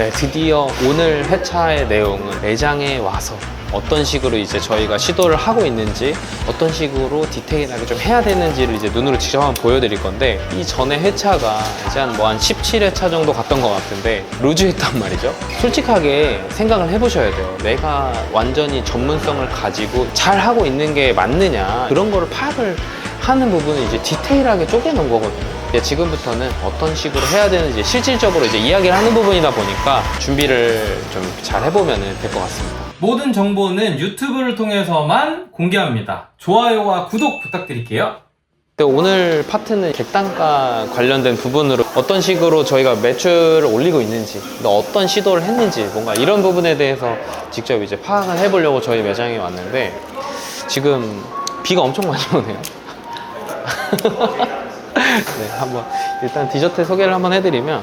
네, 드디어 오늘 회차의 내용은 매장에 와서 어떤 식으로 이제 저희가 시도를 하고 있는지 어떤 식으로 디테일하게 좀 해야 되는지를 이제 눈으로 직접 한번 보여드릴 건데 이 전에 회차가 이제 한 뭐한 17회차 정도 갔던 것 같은데 루즈했단 말이죠. 솔직하게 생각을 해보셔야 돼요. 내가 완전히 전문성을 가지고 잘 하고 있는 게 맞느냐 그런 거를 파악을 하는 부분은 이제 디테일하게 쪼개놓은 거거든요. 이제 지금부터는 어떤 식으로 해야 되는지 실질적으로 이제 이야기를 하는 부분이다 보니까 준비를 좀 잘 해보면 될 것 같습니다. 모든 정보는 유튜브를 통해서만 공개합니다. 좋아요와 구독 부탁드릴게요. 근데 오늘 파트는 객단가 관련된 부분으로 어떤 식으로 저희가 매출을 올리고 있는지, 또 어떤 시도를 했는지, 뭔가 이런 부분에 대해서 직접 이제 파악을 해보려고 저희 매장에 왔는데, 지금 비가 엄청 많이 오네요. 네, 한번 일단 디저트 소개를 한번 해드리면,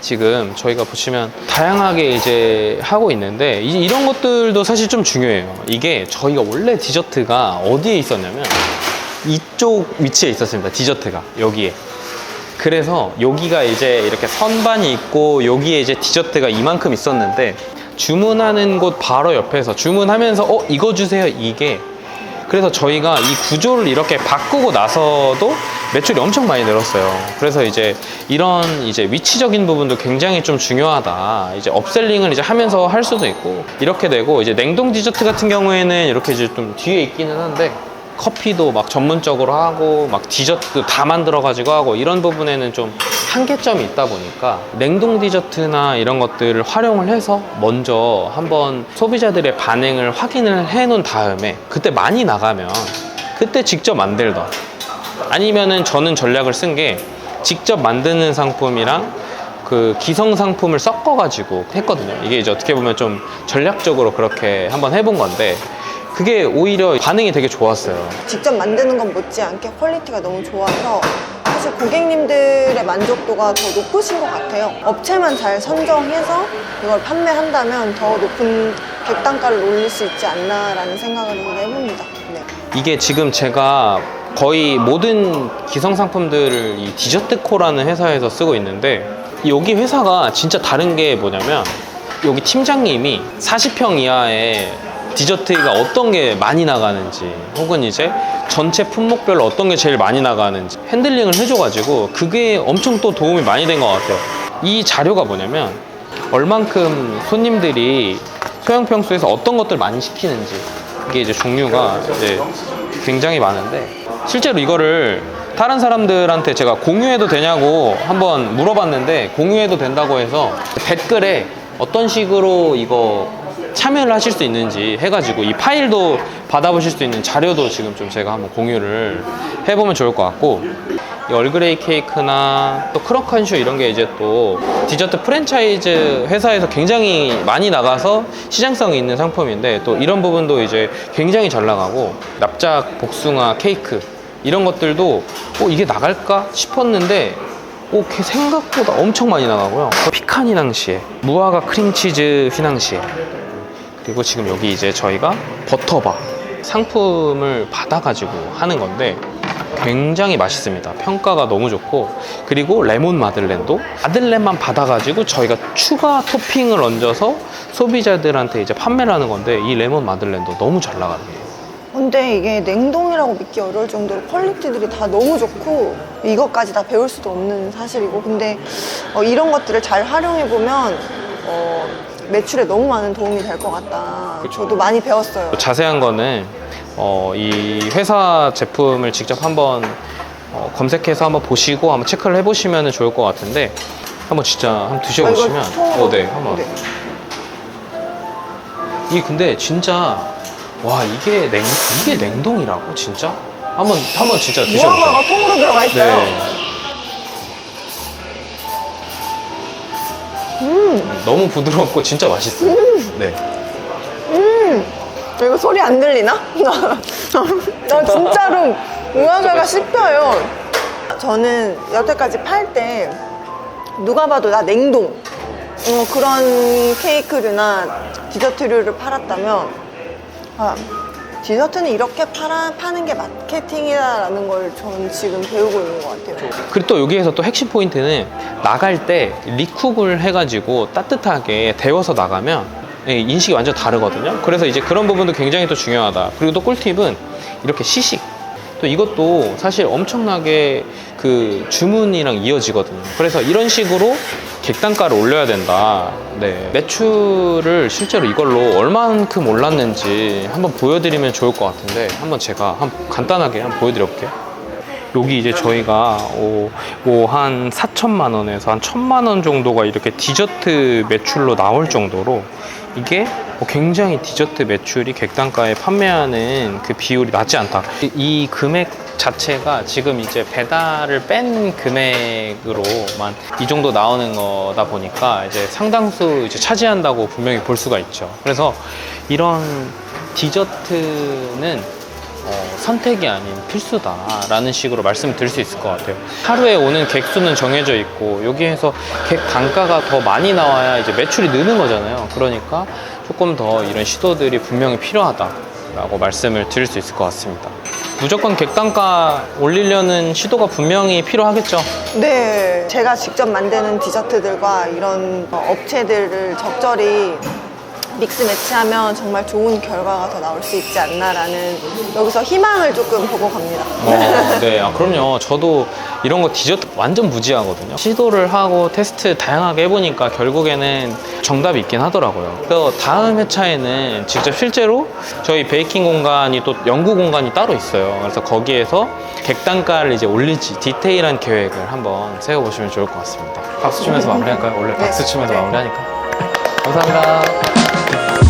지금 저희가 보시면 다양하게 이제 하고 있는데 이- 이런 것들도 사실 좀 중요해요. 이게 저희가 원래 디저트가 어디에 있었냐면 이쪽 위치에 있었습니다. 디저트가 여기에. 그래서 여기가 이제 이렇게 선반이 있고 여기에 이제 디저트가 이만큼 있었는데 주문하는 곳 바로 옆에서 주문하면서 어 이거 주세요 이게 그래서 저희가 이 구조를 이렇게 바꾸고 나서도 매출이 엄청 많이 늘었어요. 그래서 이제 이런 이제 위치적인 부분도 굉장히 좀 중요하다. 이제 업셀링을 이제 하면서 할 수도 있고 이렇게 되고 이제 냉동 디저트 같은 경우에는 이렇게 이제 좀 뒤에 있기는 한데 커피도 막 전문적으로 하고 막 디저트 다 만들어 가지고 하고 이런 부분에는 좀 한계점이 있다 보니까 냉동 디저트나 이런 것들을 활용을 해서 먼저 한번 소비자들의 반응을 확인을 해 놓은 다음에 그때 많이 나가면 그때 직접 만들던 아니면은 저는 전략을 쓴 게 직접 만드는 상품이랑 그 기성 상품을 섞어 가지고 했거든요. 이게 이제 어떻게 보면 좀 전략적으로 그렇게 한번 해본 건데 그게 오히려 반응이 되게 좋았어요. 직접 만드는 것 못지않게 퀄리티가 너무 좋아서 사실 고객님들의 만족도가 더 높으신 것 같아요. 업체만 잘 선정해서 이걸 판매한다면 더 높은 객단가를 올릴 수 있지 않나라는 생각을 해봅니다. 네. 이게 지금 제가 거의 모든 기성 상품들을 이 디저트코라는 회사에서 쓰고 있는데 여기 회사가 진짜 다른 게 뭐냐면 여기 팀장님이 40평 이하의 디저트가 어떤 게 많이 나가는지 혹은 이제 전체 품목별로 어떤 게 제일 많이 나가는지 핸들링을 해줘가지고 그게 엄청 또 도움이 많이 된 것 같아요. 이 자료가 뭐냐면 얼만큼 손님들이 소형 평수에서 어떤 것들 많이 시키는지 이게 이제 종류가 이제 굉장히 많은데 실제로 이거를 다른 사람들한테 제가 공유해도 되냐고 한번 물어봤는데 공유해도 된다고 해서 댓글에 어떤 식으로 이거 참여를 하실 수 있는지 해가지고 이 파일도 받아보실 수 있는 자료도 지금 좀 제가 한번 공유를 해보면 좋을 것 같고 이 얼그레이 케이크나 또 크로컨슈 이런 게 이제 또 디저트 프랜차이즈 회사에서 굉장히 많이 나가서 시장성이 있는 상품인데 또 이런 부분도 이제 굉장히 잘 나가고 납작 복숭아 케이크 이런 것들도 어 이게 나갈까 싶었는데 오, 걔 생각보다 엄청 많이 나가고요. 피칸 휘낭시에, 무화과 크림치즈 휘낭시에, 그리고 지금 여기 이제 저희가 버터바 상품을 받아가지고 하는 건데 굉장히 맛있습니다. 평가가 너무 좋고 그리고 레몬 마들렌도 마들렌만 받아가지고 저희가 추가 토핑을 얹어서 소비자들한테 이제 판매를 하는 건데 이 레몬 마들렌도 너무 잘 나가요. 근데 이게 냉동이라고 믿기 어려울 정도로 퀄리티들이 다 너무 좋고 이것까지 다 배울 수도 없는 사실이고 근데 어, 이런 것들을 잘 활용해 보면 어, 매출에 너무 많은 도움이 될 것 같다. 그쵸. 저도 많이 배웠어요. 자세한 거는 어, 이 회사 제품을 직접 한번 어, 검색해서 한번 보시고 한번 체크를 해보시면 좋을 것 같은데 한번 진짜 한번 아, 드셔보시면 이거 통으로? 어, 네 한번 네. 이 근데 진짜 와 이게 냉 이게 냉동이라고 진짜 한번 한번 진짜 드셔보세요. 무화과가 통으로 들어가 있어요. 네. 너무 부드럽고 진짜 맛있어요. 음. 네. 이거 소리 안 들리나? 나 진짜로 무화과가 씹혀요. 저는 여태까지 팔 때 누가 봐도 나 냉동 어, 그런 케이크류나 디저트류를 팔았다면 아, 디저트는 이렇게 팔아, 파는 게 마케팅이다라는 걸 저는 지금 배우고 있는 것 같아요. 그리고 또 여기에서 또 핵심 포인트는 나갈 때 리쿡을 해가지고 따뜻하게 데워서 나가면 예, 인식이 완전 다르거든요. 그래서 이제 그런 부분도 굉장히 또 중요하다. 그리고 또 꿀팁은 이렇게 시식. 또 이것도 사실 엄청나게 그 주문이랑 이어지거든요. 그래서 이런 식으로 객단가를 올려야 된다. 네. 매출을 실제로 이걸로 얼만큼 올랐는지 한번 보여드리면 좋을 것 같은데 한번 제가 한 간단하게 한번 보여드려볼게요. 여기 이제 저희가 어, 뭐한 4천만 원에서 한 천만 원 정도가 이렇게 디저트 매출로 나올 정도로 이게 뭐 굉장히 디저트 매출이 객단가에 판매하는 그 비율이 낮지 않다. 이- 이 금액 자체가 지금 이제 배달을 뺀 금액으로만 이 정도 나오는 거다 보니까 이제 상당수 이제 차지한다고 분명히 볼 수가 있죠. 그래서 이런 디저트는 어, 선택이 아닌 필수다라는 식으로 말씀을 드릴 수 있을 것 같아요. 하루에 오는 객수는 정해져 있고 여기에서 객 단가가 더 많이 나와야 이제 매출이 느는 거잖아요. 그러니까 조금 더 이런 시도들이 분명히 필요하다라고 말씀을 드릴 수 있을 것 같습니다. 무조건 객 단가 올리려는 시도가 분명히 필요하겠죠. 네, 제가 직접 만드는 디저트들과 이런 어, 업체들을 적절히 믹스 매치하면 정말 좋은 결과가 더 나올 수 있지 않나라는 여기서 희망을 조금 보고 갑니다. 어, 네, 아, 그럼요. 저도 이런 거 디저트 완전 무지하거든요. 시도를 하고 테스트 다양하게 해보니까 결국에는 정답이 있긴 하더라고요. 그래서 다음 회차에는 직접 실제로 저희 베이킹 공간이 또 연구 공간이 따로 있어요. 그래서 거기에서 객단가를 이제 올릴지 디테일한 계획을 한번 세워보시면 좋을 것 같습니다. 박수 치면서 마무리할까요? 원래 박수 치면서 네. 마무리하니까. 감사합니다.